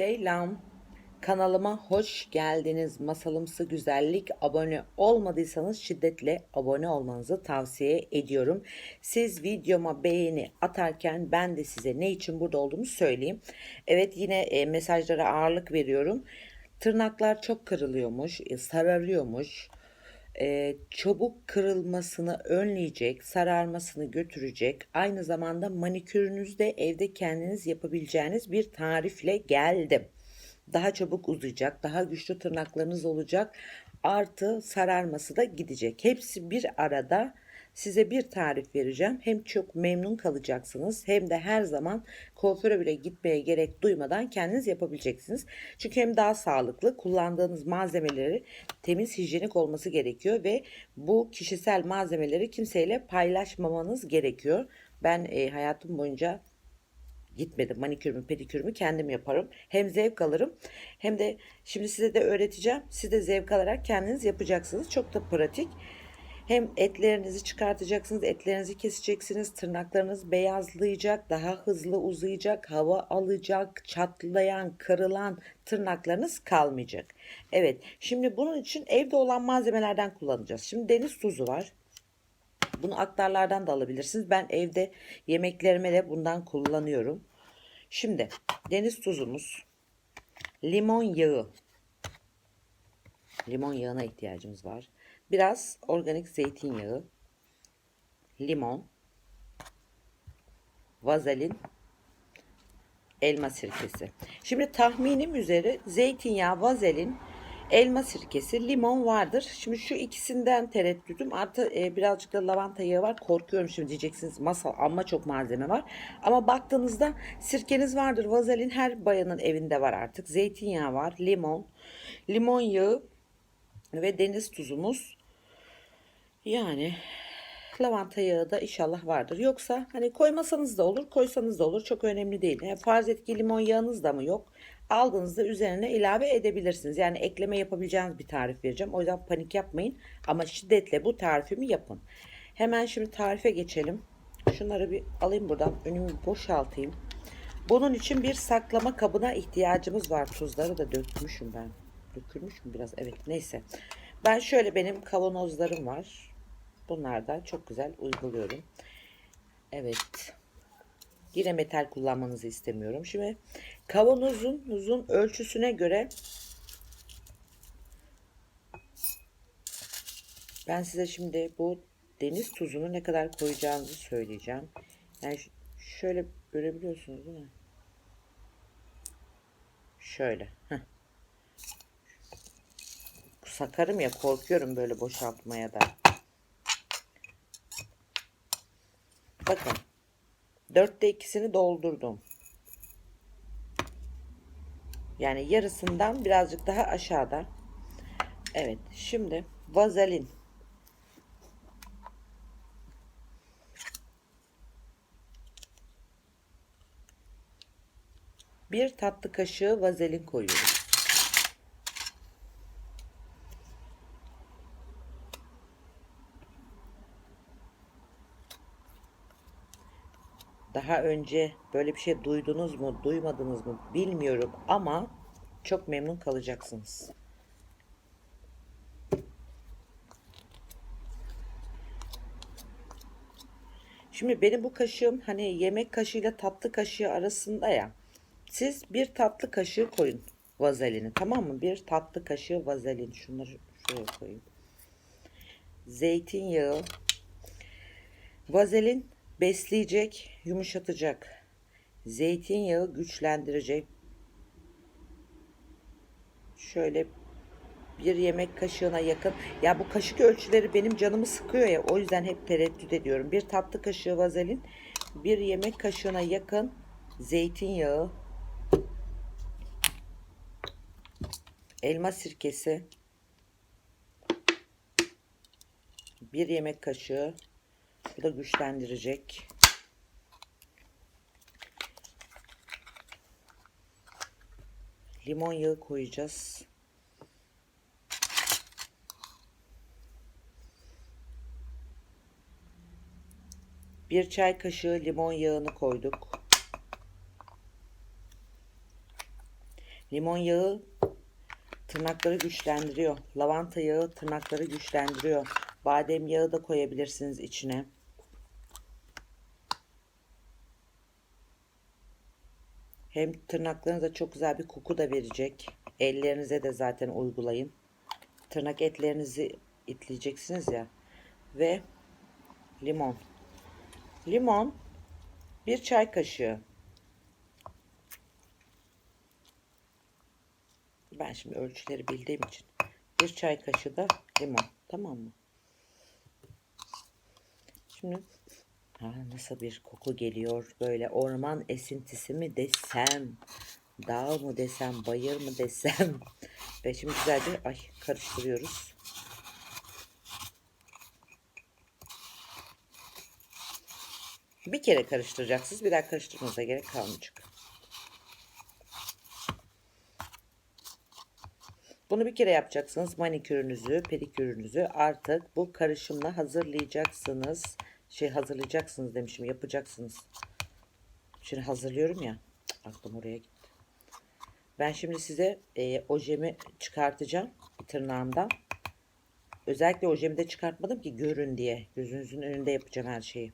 Selam. Kanalıma hoş geldiniz. Masalımsı güzellik abone olmadıysanız şiddetle abone olmanızı tavsiye ediyorum. Siz videoma beğeni atarken ben de size ne için burada olduğumu söyleyeyim. Evet yine e, mesajlara ağırlık veriyorum. Tırnaklar çok kırılıyormuş, e, sararıyormuş. E, çabuk kırılmasını önleyecek, sararmasını götürecek. Aynı zamanda manikürünüzde evde kendiniz yapabileceğiniz bir tarifle geldim. Daha çabuk uzayacak, daha güçlü tırnaklarınız olacak. Artı sararması da gidecek. Hepsi bir arada size bir tarif vereceğim. Hem çok memnun kalacaksınız hem de her zaman kuaföre bile gitmeye gerek duymadan kendiniz yapabileceksiniz. Çünkü hem daha sağlıklı kullandığınız malzemeleri temiz hijyenik olması gerekiyor ve bu kişisel malzemeleri kimseyle paylaşmamanız gerekiyor. Ben e, hayatım boyunca gitmedim. Manikürümü, pedikürümü kendim yaparım. Hem zevk alırım hem de şimdi size de öğreteceğim. Siz de zevk alarak kendiniz yapacaksınız. Çok da pratik. Hem etlerinizi çıkartacaksınız, etlerinizi keseceksiniz, tırnaklarınız beyazlayacak, daha hızlı uzayacak, hava alacak, çatlayan, kırılan tırnaklarınız kalmayacak. Evet, şimdi bunun için evde olan malzemelerden kullanacağız. Şimdi deniz tuzu var. Bunu aktarlardan da alabilirsiniz. Ben evde yemeklerime de bundan kullanıyorum. Şimdi deniz tuzumuz, limon yağı, limon yağına ihtiyacımız var. Biraz organik zeytinyağı, limon, vazelin, elma sirkesi. Şimdi tahminim üzere zeytinyağı, vazelin, elma sirkesi, limon vardır. Şimdi şu ikisinden tereddütüm. Artı e, birazcık da lavanta yağı var. Korkuyorum şimdi diyeceksiniz masal amma çok malzeme var. Ama baktığınızda sirkeniz vardır. Vazelin her bayanın evinde var artık. Zeytinyağı var, limon, limon yağı ve deniz tuzumuz. Yani lavanta yağı da inşallah vardır. Yoksa hani koymasanız da olur, koysanız da olur. Çok önemli değil. Yani farz et ki limon yağınız da mı yok? Aldığınızda üzerine ilave edebilirsiniz. Yani ekleme yapabileceğiniz bir tarif vereceğim. O yüzden panik yapmayın. Ama şiddetle bu tarifimi yapın. Hemen şimdi tarife geçelim. Şunları bir alayım buradan. Önümü boşaltayım. Bunun için bir saklama kabına ihtiyacımız var. Tuzları da dökmüşüm ben. Dökülmüş mü biraz? Evet neyse. Ben şöyle benim kavanozlarım var. Bunlardan çok güzel uyguluyorum. Evet. Yine metal kullanmanızı istemiyorum. Şimdi kavanozun uzun ölçüsüne göre ben size şimdi bu deniz tuzunu ne kadar koyacağınızı söyleyeceğim. Yani şöyle görebiliyorsunuz değil mi? Şöyle. Heh. Sakarım ya korkuyorum böyle boşaltmaya da. Bakın. Dörtte ikisini doldurdum. Yani yarısından birazcık daha aşağıda. Evet. Şimdi vazelin. Bir tatlı kaşığı vazelin koyuyoruz. Daha önce böyle bir şey duydunuz mu, duymadınız mı bilmiyorum ama çok memnun kalacaksınız. Şimdi benim bu kaşığım hani yemek kaşığıyla tatlı kaşığı arasında ya. Siz bir tatlı kaşığı koyun vazelini tamam mı? Bir tatlı kaşığı vazelin. Şunları şuraya koyayım. Zeytinyağı. Vazelin besleyecek, yumuşatacak. Zeytinyağı güçlendirecek. Şöyle bir yemek kaşığına yakın. Ya bu kaşık ölçüleri benim canımı sıkıyor ya. O yüzden hep tereddüt ediyorum. Bir tatlı kaşığı vazelin, bir yemek kaşığına yakın zeytinyağı, elma sirkesi, bir yemek kaşığı bu da güçlendirecek. Limon yağı koyacağız. Bir çay kaşığı limon yağını koyduk. Limon yağı tırnakları güçlendiriyor. Lavanta yağı tırnakları güçlendiriyor. Badem yağı da koyabilirsiniz içine. Hem tırnaklarınıza çok güzel bir koku da verecek. Ellerinize de zaten uygulayın. Tırnak etlerinizi itleyeceksiniz ya. Ve limon. Limon bir çay kaşığı. Ben şimdi ölçüleri bildiğim için bir çay kaşığı da limon. Tamam mı? Şimdi ha, nasıl bir koku geliyor böyle orman esintisi mi desem dağ mı desem bayır mı desem ve şimdi güzelce ay karıştırıyoruz. Bir kere karıştıracaksınız. Bir daha karıştırmanıza gerek kalmayacak. Bunu bir kere yapacaksınız. Manikürünüzü, pedikürünüzü artık bu karışımla hazırlayacaksınız. Şey hazırlayacaksınız demişim. Yapacaksınız. Şimdi hazırlıyorum ya. Aklım oraya gitti. Ben şimdi size e, ojemi çıkartacağım tırnağımdan. Özellikle ojemi de çıkartmadım ki görün diye. Gözünüzün önünde yapacağım her şeyi.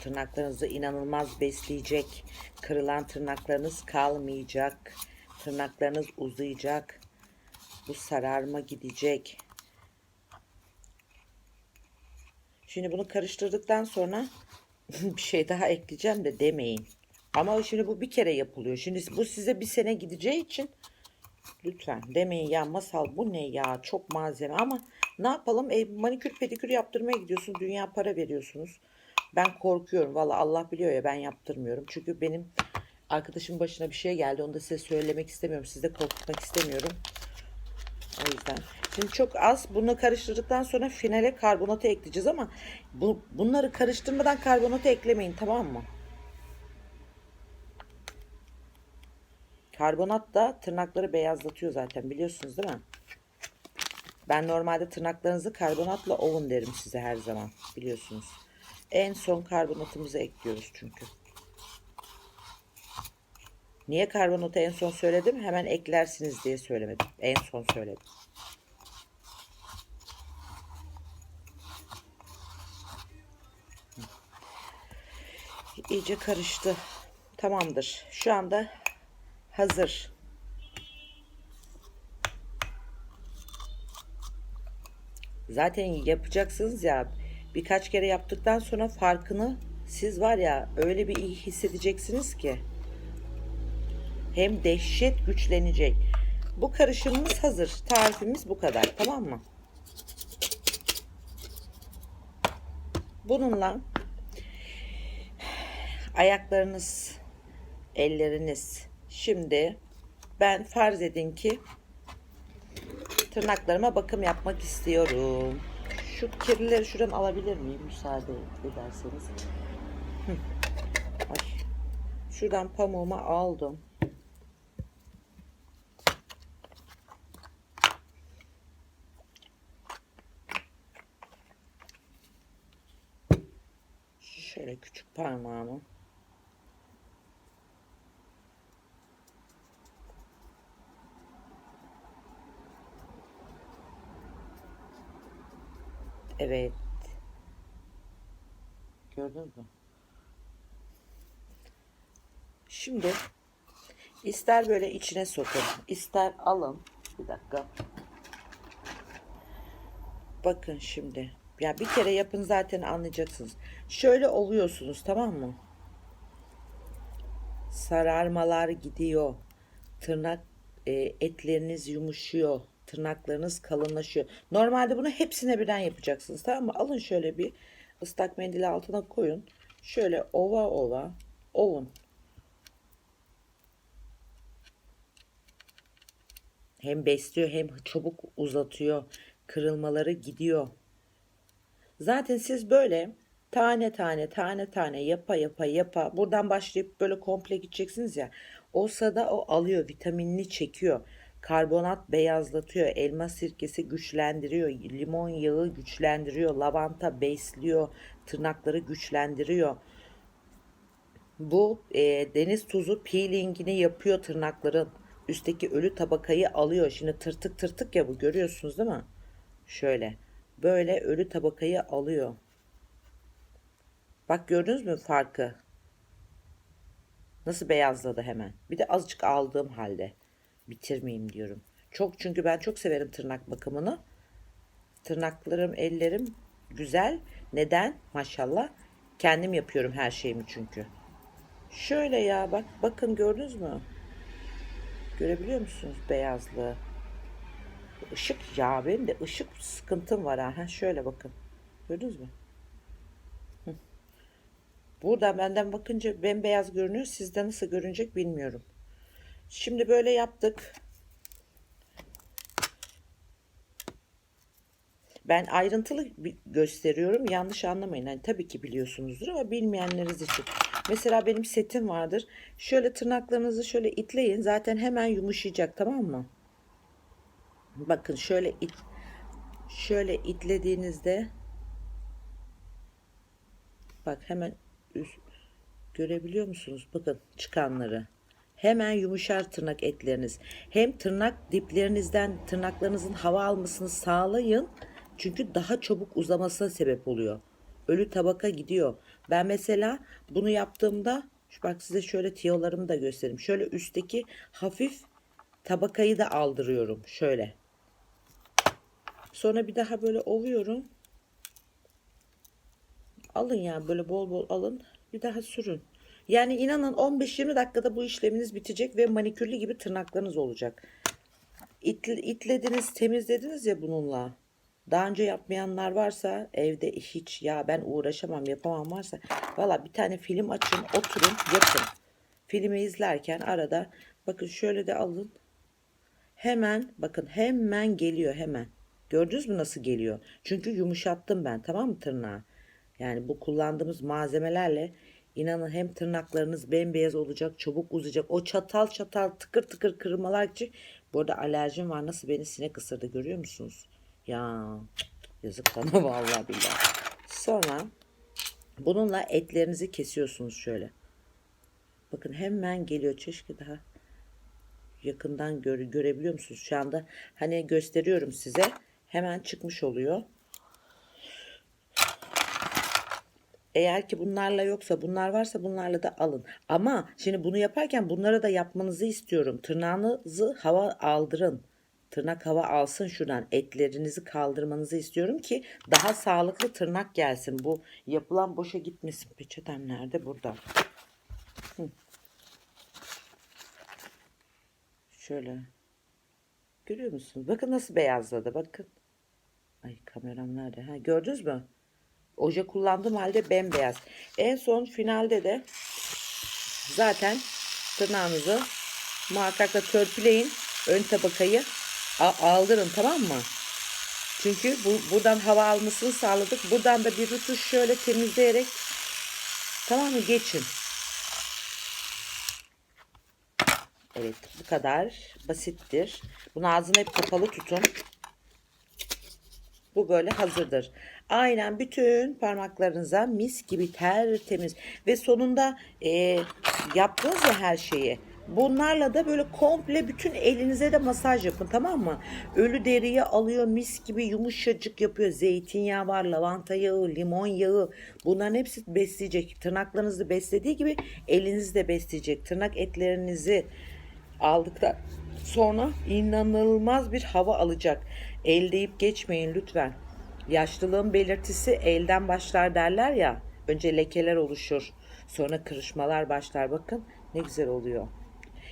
Tırnaklarınızı inanılmaz besleyecek. Kırılan tırnaklarınız kalmayacak. Tırnaklarınız uzayacak. Bu sararma gidecek. Şimdi bunu karıştırdıktan sonra bir şey daha ekleyeceğim de demeyin. Ama şimdi bu bir kere yapılıyor. Şimdi bu size bir sene gideceği için lütfen demeyin ya masal bu ne ya çok malzeme ama ne yapalım e, manikür pedikür yaptırmaya gidiyorsunuz dünya para veriyorsunuz. Ben korkuyorum valla Allah biliyor ya ben yaptırmıyorum. Çünkü benim arkadaşımın başına bir şey geldi onu da size söylemek istemiyorum. Sizi de korkutmak istemiyorum. O yüzden. Şimdi çok az bunu karıştırdıktan sonra finale karbonatı ekleyeceğiz ama bu, bunları karıştırmadan karbonatı eklemeyin tamam mı? Karbonat da tırnakları beyazlatıyor zaten biliyorsunuz değil mi? Ben normalde tırnaklarınızı karbonatla ovun derim size her zaman biliyorsunuz. En son karbonatımızı ekliyoruz çünkü. Niye karbonatı en son söyledim? Hemen eklersiniz diye söylemedim. En son söyledim. İyice karıştı. Tamamdır. Şu anda hazır. Zaten yapacaksınız ya birkaç kere yaptıktan sonra farkını siz var ya öyle bir iyi hissedeceksiniz ki hem dehşet güçlenecek. Bu karışımımız hazır. Tarifimiz bu kadar. Tamam mı? Bununla ayaklarınız, elleriniz. Şimdi ben farz edin ki tırnaklarıma bakım yapmak istiyorum. Şu kirlileri şuradan alabilir miyim? Müsaade ederseniz. Şuradan pamuğumu aldım. Şöyle küçük parmağımı Evet. Gördünüz mü? Şimdi ister böyle içine sokun, ister alın. Bir dakika. Bakın şimdi. Ya bir kere yapın zaten anlayacaksınız. Şöyle oluyorsunuz tamam mı? Sararmalar gidiyor. Tırnak e, etleriniz yumuşuyor. Tırnaklarınız kalınlaşıyor. Normalde bunu hepsine birden yapacaksınız tamam mı? Alın şöyle bir ıslak mendili altına koyun. Şöyle ova ova ovun. Hem besliyor hem çabuk uzatıyor. Kırılmaları gidiyor. Zaten siz böyle tane tane tane tane yapa yapa yapa buradan başlayıp böyle komple gideceksiniz ya. O sırada o alıyor vitaminini çekiyor. Karbonat beyazlatıyor. Elma sirkesi güçlendiriyor. Limon yağı güçlendiriyor. Lavanta besliyor. Tırnakları güçlendiriyor. Bu e, deniz tuzu peelingini yapıyor tırnakların. Üstteki ölü tabakayı alıyor. Şimdi tırtık tırtık ya bu görüyorsunuz değil mi? Şöyle. Böyle ölü tabakayı alıyor. Bak gördünüz mü farkı? Nasıl beyazladı hemen. Bir de azıcık aldığım halde. Bitirmeyeyim diyorum. Çok çünkü ben çok severim tırnak bakımını. Tırnaklarım, ellerim güzel. Neden? Maşallah. Kendim yapıyorum her şeyimi çünkü. Şöyle ya bak bakın gördünüz mü? Görebiliyor musunuz beyazlığı? Işık ya benim de ışık sıkıntım var ha. ha. Şöyle bakın. Gördünüz mü? Hı. Burada benden bakınca bembeyaz görünüyor. Sizde nasıl görünecek bilmiyorum. Şimdi böyle yaptık. Ben ayrıntılı gösteriyorum. Yanlış anlamayın. Hani tabii ki biliyorsunuzdur ama bilmeyenleriniz için. Mesela benim setim vardır. Şöyle tırnaklarınızı şöyle itleyin. Zaten hemen yumuşayacak tamam mı? Bakın şöyle it şöyle itlediğinizde bak hemen üst, görebiliyor musunuz? Bakın çıkanları. Hemen yumuşar tırnak etleriniz. Hem tırnak diplerinizden tırnaklarınızın hava almasını sağlayın. Çünkü daha çabuk uzamasına sebep oluyor. Ölü tabaka gidiyor. Ben mesela bunu yaptığımda bak size şöyle tiyolarımı da göstereyim. Şöyle üstteki hafif tabakayı da aldırıyorum. Şöyle. Sonra bir daha böyle ovuyorum. Alın yani böyle bol bol alın. Bir daha sürün. Yani inanın 15-20 dakikada bu işleminiz bitecek ve manikürlü gibi tırnaklarınız olacak. İtle, itlediniz, temizlediniz ya bununla. Daha önce yapmayanlar varsa evde hiç ya ben uğraşamam yapamam varsa valla bir tane film açın oturun yapın. Filmi izlerken arada bakın şöyle de alın. Hemen bakın hemen geliyor hemen. Gördünüz mü nasıl geliyor? Çünkü yumuşattım ben tamam mı tırnağı? Yani bu kullandığımız malzemelerle inanın hem tırnaklarınız bembeyaz olacak, çabuk uzayacak. O çatal çatal tıkır tıkır kırmalar için bu arada alerjim var. Nasıl beni sinek ısırdı görüyor musunuz? Ya yazık bana vallahi billahi. Sonra bununla etlerinizi kesiyorsunuz şöyle. Bakın hemen geliyor keşke daha yakından göre, görebiliyor musunuz? Şu anda hani gösteriyorum size. Hemen çıkmış oluyor. Eğer ki bunlarla yoksa bunlar varsa bunlarla da alın. Ama şimdi bunu yaparken bunları da yapmanızı istiyorum. Tırnağınızı hava aldırın. Tırnak hava alsın şuradan. Etlerinizi kaldırmanızı istiyorum ki daha sağlıklı tırnak gelsin. Bu yapılan boşa gitmesin. Peçetem nerede? Burada. Şöyle. Görüyor musunuz? Bakın nasıl beyazladı. Bakın. Ay kameram nerede? Ha, gördünüz mü? Oje kullandığım halde bembeyaz. En son finalde de zaten tırnağınızı muhakkak da törpüleyin. Ön tabakayı aldırın tamam mı? Çünkü bu, buradan hava almasını sağladık. Buradan da bir rutuş şöyle temizleyerek tamam mı geçin. Evet bu kadar basittir. Bunu ağzını hep kapalı tutun. Bu böyle hazırdır. Aynen bütün parmaklarınıza mis gibi tertemiz ve sonunda e, yaptınız ya her şeyi. Bunlarla da böyle komple bütün elinize de masaj yapın tamam mı? Ölü deriyi alıyor mis gibi yumuşacık yapıyor. Zeytinyağı var, lavanta yağı, limon yağı. Bunların hepsi besleyecek. Tırnaklarınızı beslediği gibi elinizi de besleyecek. Tırnak etlerinizi aldıktan sonra inanılmaz bir hava alacak. El deyip geçmeyin lütfen. Yaşlılığın belirtisi elden başlar derler ya. Önce lekeler oluşur. Sonra kırışmalar başlar. Bakın ne güzel oluyor.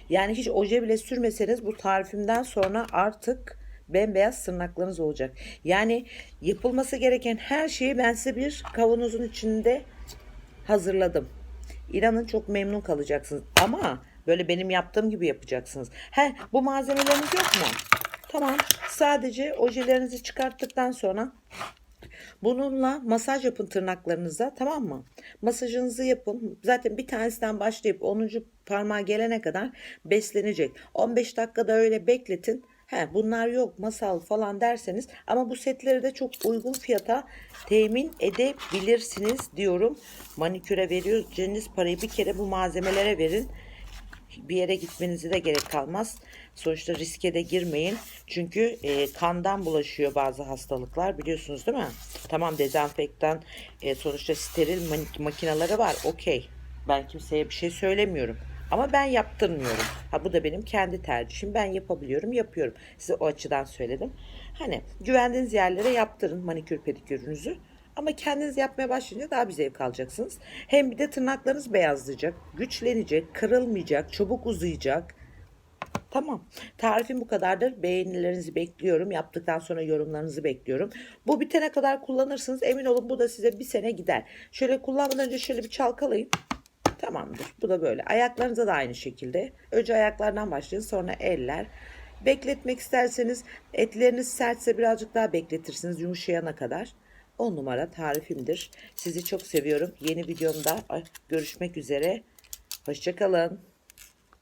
Yani hiç oje bile sürmeseniz bu tarifimden sonra artık bembeyaz tırnaklarınız olacak. Yani yapılması gereken her şeyi ben size bir kavanozun içinde hazırladım. İnanın çok memnun kalacaksınız. Ama böyle benim yaptığım gibi yapacaksınız. He, bu malzemeleriniz yok mu? Tamam. Sadece ojelerinizi çıkarttıktan sonra Bununla masaj yapın tırnaklarınıza tamam mı? Masajınızı yapın. Zaten bir tanesinden başlayıp 10. parmağa gelene kadar beslenecek. 15 dakikada öyle bekletin. He, bunlar yok masal falan derseniz ama bu setleri de çok uygun fiyata temin edebilirsiniz diyorum. Maniküre veriyorsanız parayı bir kere bu malzemelere verin bir yere gitmenize de gerek kalmaz. Sonuçta riske de girmeyin. Çünkü e, kandan bulaşıyor bazı hastalıklar biliyorsunuz değil mi? Tamam dezenfektan e, sonuçta steril makineleri var. Okey. Ben kimseye bir şey söylemiyorum. Ama ben yaptırmıyorum. Ha bu da benim kendi tercihim. Ben yapabiliyorum, yapıyorum. Size o açıdan söyledim. Hani güvendiğiniz yerlere yaptırın manikür pedikürünüzü. Ama kendiniz yapmaya başlayınca daha bir zevk alacaksınız. Hem bir de tırnaklarınız beyazlayacak, güçlenecek, kırılmayacak, çabuk uzayacak. Tamam. Tarifim bu kadardır. Beğenilerinizi bekliyorum. Yaptıktan sonra yorumlarınızı bekliyorum. Bu bitene kadar kullanırsınız. Emin olun bu da size bir sene gider. Şöyle kullanmadan önce şöyle bir çalkalayın. Tamamdır. Bu da böyle. Ayaklarınıza da aynı şekilde. Önce ayaklardan başlayın sonra eller. Bekletmek isterseniz etleriniz sertse birazcık daha bekletirsiniz yumuşayana kadar. 10 numara tarifimdir. Sizi çok seviyorum. Yeni videomda görüşmek üzere. Hoşçakalın.